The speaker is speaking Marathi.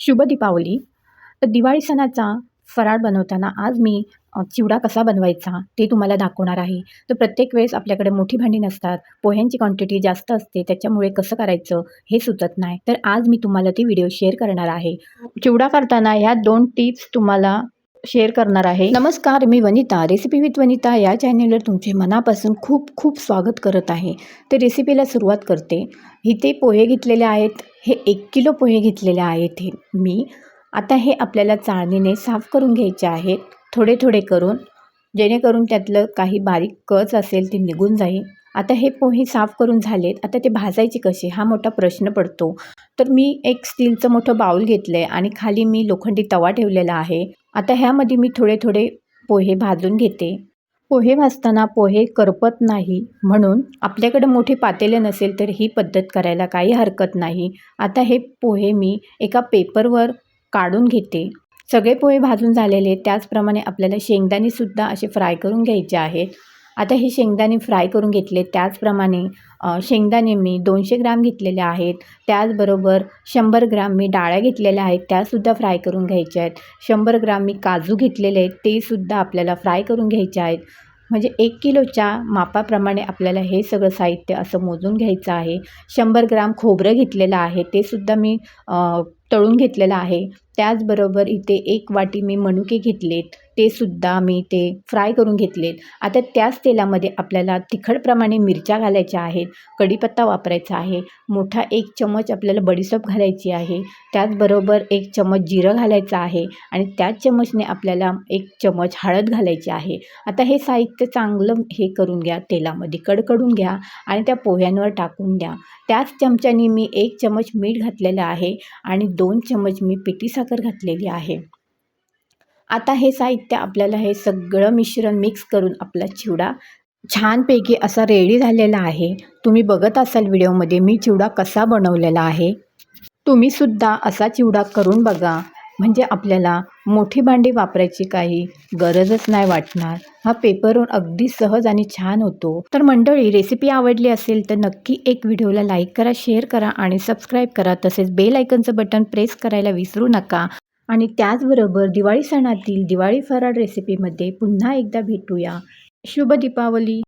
शुभ दीपावली. तर दिवाळी सणाचा फराळ बनवताना आज मी चिवडा कसा बनवायचा ते तुम्हाला दाखवणार आहे. तर प्रत्येक वेळेस आपल्याकडे मोठी भांडी नसतात पोह्यांची क्वांटिटी जास्त असते त्याच्यामुळे कसं करायचं हे सुचत नाही. तर आज मी तुम्हाला ती व्हिडिओ शेअर करणार आहे. चिवडा करताना ह्या दोन टिप्स तुम्हाला शेअर करणार आहे. नमस्कार मी वनिता. रेसिपी विथ वनिता या चॅनेलवर तुमचे मनापासून खूप खूप स्वागत करत आहे. तर रेसिपीला सुरुवात करते. इथे पोहे घेतलेले आहेत. हे एक किलो पोहे घेतलेले आहेत हे मी. आता हे आपल्याला चाळणीने साफ करून घ्यायचे आहेत. थोडे थोडे करून जेणेकरून त्यातलं काही बारीक कच असेल ते निघून जाईल. आता हे पोहे साफ करून झालेत. आता ते भाजायचे कसे हा मोठा प्रश्न पडतो. तर मी एक स्टीलचं मोठं बाऊल घेतलं आहे आणि खाली मी लोखंडी तवा ठेवलेला आहे. आता ह्यामध्ये मी थोडे थोडे पोहे भाजून घेते. पोहे भाजताना पोहे करपत नाही. म्हणून आपल्याकडे मोठे पातेले नसेल तर ही पद्धत करायला काही हरकत नाही. आता हे पोहे मी एका पेपरवर काढून घेते. सगळे पोहे भाजून झालेले त्याचप्रमाणे आपल्याला शेंगदाणेसुद्धा असे फ्राय करून घ्यायचे आहेत. आता हे शेंगदाणे फ्राय करून घेतले त्याचप्रमाणे शेंगदाणे मी दोनशे ग्राम घेतलेले आहेत. त्याचबरोबर शंभर ग्राम मी डाळ्या घेतलेल्या आहेत. त्यासुद्धा फ्राय करून घ्यायच्या आहेत. शंभर ग्राम मी काजू घेतलेले आहेत. ते सुद्धा आपल्याला फ्राय करून घ्यायचे आहेत. म्हणजे एक किलोच्या मापाप्रमाणे आपल्याला हे सगळं साहित्य असं मोजून घ्यायचं आहे. शंभर ग्राम खोबरं घेतलेलं आहे. तेसुद्धा मी तळून घेतलेलं आहे. त्याचबरोबर इथे एक वाटी मी मनुके घेतलेत. ते सुद्धा मी ते फ्राय करून घेतलेत. आता त्याच तेलामध्ये आपल्याला तिखटप्रमाणे मिरच्या घालायच्या आहेत. कढीपत्ता वापरायचा आहे. मोठा एक चमच आपल्याला बडीसोप घालायची आहे. त्याचबरोबर एक चमच जिरं घालायचं आहे आणि त्याच चमचने आपल्याला एक चमच हळद घालायची आहे. आता हे साहित्य चांगलं हे करून घ्या. तेलामध्ये कडकडून घ्या आणि त्या पोह्यांवर टाकून द्या. त्याच चमच्याने मी एक चमच मीठ घातलेलं आहे आणि दोन चमच मी पिठी साखर घातलेली आहे. आता हे साहित्य आपल्याला हे सगळं मिश्रण मिक्स करून आपला चिवडा छानपैकी असा रेडी झालेला आहे. तुम्ही बघत असाल व्हिडिओमध्ये मी चिवडा कसा बनवलेला आहे. तुम्हीसुद्धा असा चिवडा करून बघा. म्हणजे आपल्याला मोठी भांडी वापरायची काही गरजच नाही वाटणार. हा पेपरवर अगदी सहज आणि छान होतो. तर मंडळी रेसिपी आवडली असेल तर नक्की एक व्हिडिओला लाईक करा शेअर करा आणि सबस्क्राईब करा. तसेच बेल आयकनचं बटन प्रेस करायला विसरू नका. आणि त्याचबरोबर दिवाळी सणातील दिवाळी फराळ रेसिपीमध्ये पुन्हा एकदा भेटूया. शुभ दीपावली!